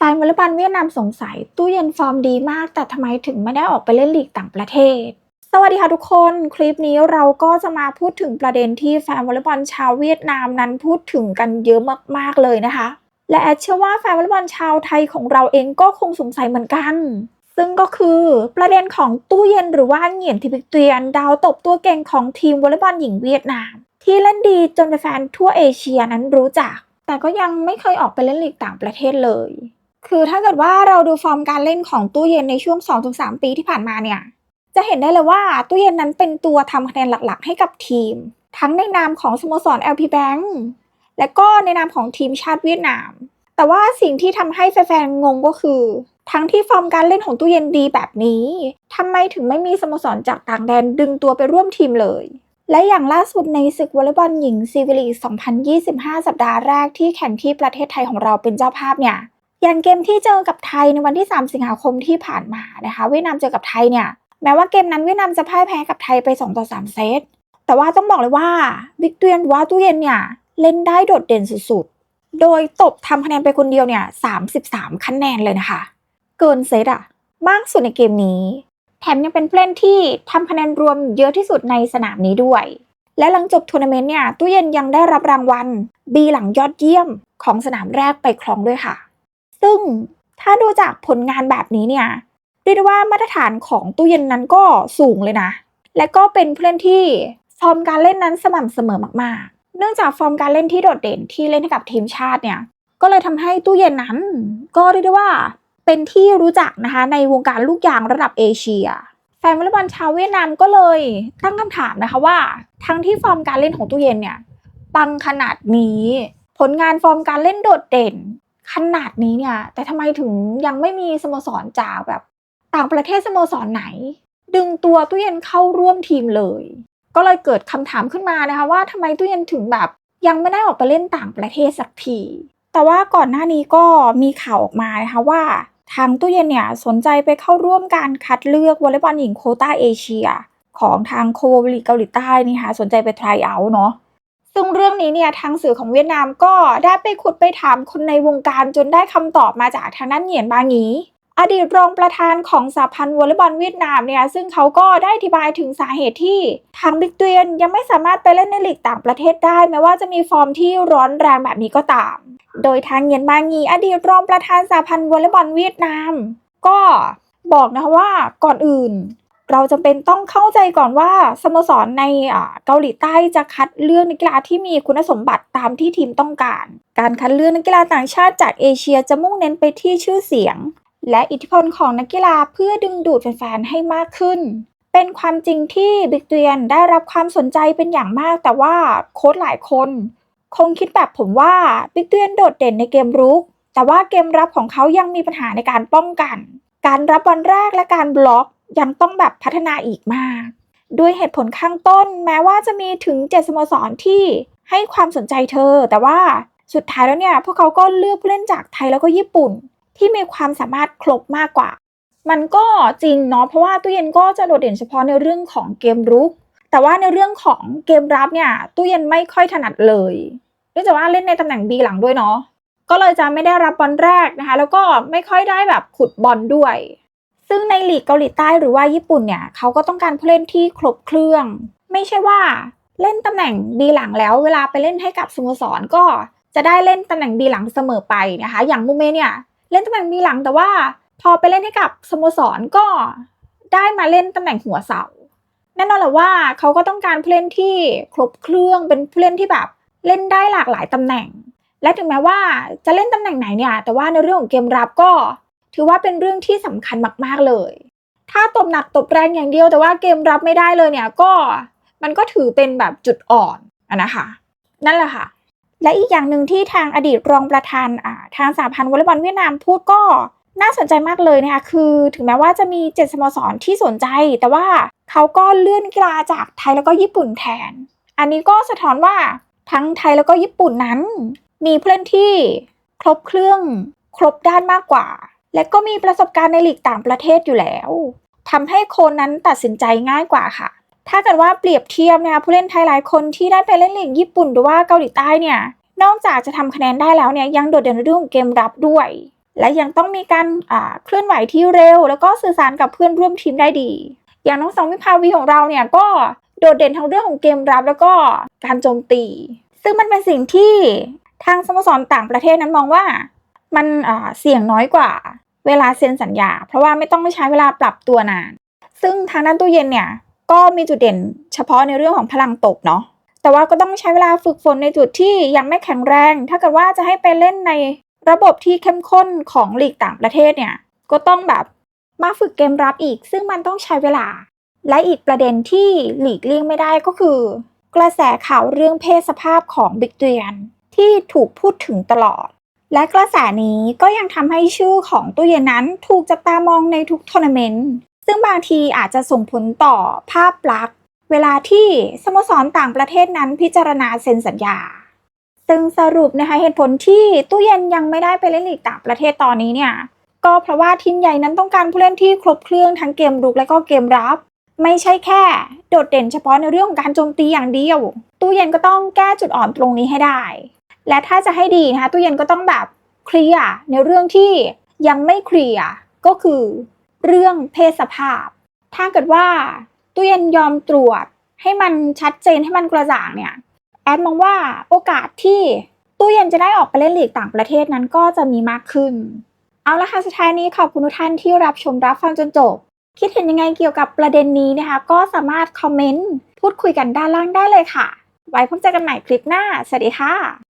แฟนวอลเลย์บอลเวียดนามสงสัยตู้เย็นฟอร์มดีมาก แต่ทำไมถึงไม่ได้ออกไปเล่นลีกต่างประเทศ สวัสดีค่ะทุกคน คลิปนี้เราก็จะมาพูดถึงประเด็นที่แฟนวอลเลย์บอลชาวเวียดนามนั้นพูดถึงกันเยอะมากๆเลยนะคะ และแอดเชื่อว่าแฟนวอลเลย์บอลชาวไทยของเราเองก็คงสงสัยเหมือนกัน ซึ่งก็คือประเด็นของตู้เย็นหรือว่าเหงียนทิพิกเตียน ดาวตบตัวเก่งของทีมวอลเลย์บอลหญิงเวียดนาม ที่เล่นดีจนแฟนทั่วเอเชียนั้นรู้จัก แต่ก็ยังไม่เคยออกไปเล่นลีกต่างประเทศเลย คือถ้าเกิดว่าเราดูฟอร์มการเล่นของตู้เย็นในช่วง 2-3 ปีที่ผ่านมาเนี่ย จะเห็นได้เลยว่าตู้เย็นนั้นเป็นตัวทำคะแนนหลักๆ ให้กับทีม ทั้งในนามของสโมสร LP Bank และก็ในนามของทีมชาติเวียดนาม แต่ว่าสิ่งที่ทำให้แฟนๆงงก็คือ ทั้งที่ฟอร์มการเล่นของตู้เย็นดีแบบนี้ทำไมถึงไม่มีสโมสรจากต่างแดนดึงตัวไปร่วมทีมเลยและอย่างล่าสุดในศึกวอลเลย์บอลหญิงซีวิลีก2025 สัปดาห์แรกที่แข่งที่ประเทศไทยของเราเป็นเจ้าภาพเนี่ย อย่างเกมที่เจอกับไทยในวันที่ 3 สิงหาคมที่ผ่านมานะคะเวียดนามเจอกับไทยเนี่ยแม้ว่าเกมนั้นเวียดนามจะพ่ายแพ้กับไทยไป2ต่อ3เซตแต่ว่าต้องบอกเลยว่าบิ๊กเตียนว่าตู้เย็นเนี่ยเล่นได้โดดเด่นสุดๆ โดยตบทำคะแนนไปคนเดียวเนี่ย33 คะแนนเลยนะคะ เกินเซตอะมากสุดในเกมนี้ แถมยังเป็นผู้เล่นที่ทำคะแนนรวมเยอะที่สุดในสนามนี้ด้วย และหลังจบทัวร์นาเมนต์เนี่ยตู้เย็นยังได้รับรางวัล บีหลังยอดเยี่ยมของสนามแรกไปครองด้วยค่ะ ซึ่งถ้าดูจากผลงานแบบนี้เนี่ยเรียกได้ว่ามาตรฐานของตู้เย็นนั้นก็สูงเลยนะ และก็เป็นผู้เล่นที่ฟอร์มการเล่นนั้นสม่ำเสมอมากๆ เนื่องจากฟอร์มการเล่นที่โดดเด่นที่เล่นให้กับทีมชาติเนี่ยก็เลยทำให้ตู้เย็นนั้น ก็เรียกได้ว่าเป็นที่รู้จักนะคะในวงการลูกยางระดับเอเชีย แฟนวอลเลย์บอลชาวเวียดนามก็เลยตั้งคำถามนะคะว่า ทั้งที่ฟอร์มการเล่นของตู้เย็นเนี่ยปังขนาดนี้ ผลงานฟอร์มการเล่นโดดเด่น ขนาดนี้เนี่ย แต่ทำไมถึงยังไม่มีสโมสรจากแบบต่างประเทศสโมสรไหน ดึงตัวตู้เย็นเข้าร่วมทีมเลย ก็เลยเกิดคำถามขึ้นมานะคะว่าทำไมตู้เย็นถึงแบบยังไม่ได้ออกไปเล่นต่างประเทศสักที แต่ว่าก่อนหน้านี้ก็มีข่าวออกมานะคะว่า ทางตู้เย็นเนี่ยสนใจไปเข้าร่วมการคัดเลือกวอลเลย์บอลหญิงโคต้าเอเชีย ของทางโควลีเกาหลีใต้นี่ค่ะสนใจไปทริเอาเนาะ ซึ่งเรื่องนี้เนี่ยทางสื่อของเวียดนามก็ได้ไปขุดไปถามคนในวงการจนได้คำตอบมาจากทางด้นเหียนบางีอดีตรองประธานของสหพันธ์วอลเลย์บอลเวียดนามเนี่ยซึ่งเขาก็ได้อธิบายถึงสาเหตุที่ทางบิ๊กเตียนยังไม่สามารถไปเล่นในลีกต่างประเทศได้แม้ว่าจะมีฟอร์มที่ร้อนแรงแบบนี้ก็ตาม โดยทางเหียนบางีอดีตรองประธานสหพันธ์วอลเลย์บอลเวียดนาม ก็บอกนะคะว่าก่อนอื่น เราจำเป็นต้องเข้าใจก่อนว่าสโมสรในเกาหลีใต้จะคัดเลือกนักกีฬาที่มีคุณสมบัติตามที่ทีมต้องการ การคัดเลือกนักกีฬาต่างชาติจากเอเชียจะมุ่งเน้นไปที่ชื่อเสียง และอิทธิพลของนักกีฬาเพื่อดึงดูดแฟนๆให้มากขึ้น เป็นความจริงที่บิ๊กเตียนได้รับความสนใจเป็นอย่างมาก แต่ว่าโค้ชหลายคน คงคิดแบบผมว่าบิ๊กเตียนโดดเด่นในเกมรุก แต่ว่าเกมรับของเขายังมีปัญหาในการป้องกัน การรับบอลแรกและการบล็อก ยังต้องแบบพัฒนาอีกมาก ด้วยเหตุผลข้างต้นแม้ว่าจะมีถึง7สโมสรที่ให้ความสนใจเธอ แต่ว่าสุดท้ายแล้วเนี่ย พวกเขาก็เลือกผู้เล่นจากไทยแล้วก็ญี่ปุ่น ที่มีความสามารถครบมากกว่า มันก็จริงเนาะเพราะว่าตู้เย็นก็จะโดดเด่นเฉพาะในเรื่องของเกมรุก แต่ว่าในเรื่องของเกมรับเนี่ยตู้เย็นไม่ค่อยถนัดเลยเนื่องจากว่าเล่นในตำแหน่ง B หลังด้วยเนาะก็เลยจะไม่ได้รับบอลแรกนะคะ แล้วก็ไม่ค่อยได้แบบขุดบอลด้วย ซึ่งในลีกเกาหลีใต้หรือว่าญี่ปุ่นเนี่ยเขาก็ต้องการผู้เล่นที่ครบเครื่อง ไม่ใช่ว่าเล่นตำแหน่งบีหลังแล้ว เวลาไปเล่นให้กับสโมสรก็จะได้เล่นตำแหน่งบีหลังเสมอไปนะคะ อย่างมูเมเนี่ยเล่นตำแหน่งบีหลังแต่ว่า พอไปเล่นให้กับสโมสรก็ได้มาเล่นตำแหน่งหัวเสาแน่นอนแหละว่าเขาก็ต้องการผู้เล่นที่ครบเครื่องเป็นผู้เล่นที่แบบเล่นได้หลากหลายตำแหน่ง และถึงแม้ว่าจะเล่นตำแหน่งไหนเนี่ยแต่ว่าในเรื่องของเกมรับก็ ถือว่าเป็นเรื่องที่สำคัญมาก ๆ เลย ถ้าตบหนักตบแรงอย่างเดียว แต่ว่าเกมรับไม่ได้เลยเนี่ยก็มันก็ถือเป็นแบบจุดอ่อนอะนะคะ นั่นแหละค่ะ และอีกอย่างหนึ่งที่ทางอดีตรองประธานอ่าทางสหพันธ์วอลเลย์บอลเวียดนามพูดก็น่าสนใจมากเลยนะคะคือถึงแม้ว่าจะมีเจ็ดสโมสรที่สนใจ แต่ว่าเขาก็เลื่อนกีฬาจากไทยแล้วก็ญี่ปุ่นแทน อันนี้ก็สะท้อนว่าทั้งไทยแล้วก็ญี่ปุ่นนั้น มีผู้เล่นที่ครบเครื่องครบด้านมากกว่า และก็มีประสบการณ์ในหลีกต่างประเทศอยู่แล้วทำให้คนนั้นตัดสินใจง่ายกว่าค่ะ ถ้าเกิดว่าเปรียบเทียบนะคะผู้เล่นไทยหลายคนที่ได้ไปเล่นลีกญี่ปุ่นหรือว่าเกาหลีใต้เนี่ยนอกจากจะทำคะแนนได้แล้วเนี่ยยังโดดเด่นในเรื่องของเกมรับด้วย และยังต้องมีการเคลื่อนไหวที่เร็ว แล้วก็สื่อสารกับเพื่อนร่วมทีมได้ดี อย่างน้องสองวิภาวีของเราเนี่ยก็โดดเด่นทั้งเรื่องของเกมรับแล้วก็การโจมตี ซึ่งมันเป็นสิ่งที่ทางสโมสรต่างประเทศนั้นมองว่า มันเสี่ยงน้อยกว่าเวลาเซ็นสัญญา เพราะว่าไม่ต้องไม่ใช้เวลาปรับตัวนาน ซึ่งทางด้านตู้เย็นเนี่ยก็มีจุดเด่นเฉพาะในเรื่องของพลังตบเนาะแต่ว่าก็ต้องใช้เวลาฝึกฝนในจุดที่ยังไม่แข็งแรง ถ้าเกิดว่าจะให้ไปเล่นในระบบที่เข้มข้นของลีกต่างประเทศเนี่ยก็ต้องแบบมาฝึกเกมรับอีก ซึ่งมันต้องใช้เวลา และอีกประเด็นที่หลีกเลี่ยงไม่ได้ก็คือ กระแสข่าวเรื่องเพศสภาพของบิ๊กเตียนที่ถูกพูดถึงตลอด และกระแสนี้ก็ยังทำให้ชื่อของตู้เย็นนั้นถูกจับตามองในทุกทัวร์นาเมนต์ ซึ่งบางทีอาจจะส่งผลต่อภาพลักษณ์ เวลาที่สโมสรต่างประเทศนั้นพิจารณาเซ็นสัญญา ซึ่งสรุปนะคะเหตุผลที่ตู้เย็นยังไม่ได้ไปเล่นลีกต่างประเทศตอนนี้เนี่ย ก็เพราะว่าทีมใหญ่นั้นต้องการผู้เล่นที่ครบเครื่องทั้งเกมรุกและก็เกมรับ ไม่ใช่แค่ โดดเด่นเฉพาะในเรื่องของการโจมตีอย่างเดียว ตู้เย็นก็ต้องแก้จุดอ่อนตรงนี้ให้ได้ และถ้าจะให้ดีนะคะตู้เย็นก็ต้องแบบเคลียร์ในเรื่องที่ยังไม่เคลียร์ก็คือเรื่องเพศสภาพ ถ้าเกิดว่าตู้เย็นยอมตรวจให้มันชัดเจนให้มันกระจ่างเนี่ยแอดมองว่าโอกาสที่ตู้เย็นจะได้ออกไปเล่นลีกต่างประเทศนั้นก็จะมีมากขึ้น เอาละค่ะสุดท้ายนี้ขอบคุณทุกท่านที่รับชมรับฟังจนจบ คิดเห็นยังไงเกี่ยวกับประเด็นนี้นะคะ ก็สามารถคอมเมนต์พูดคุยกันด้านล่างได้เลยค่ะ ไว้พบเจอกันใหม่คลิปหน้า สวัสดีค่ะ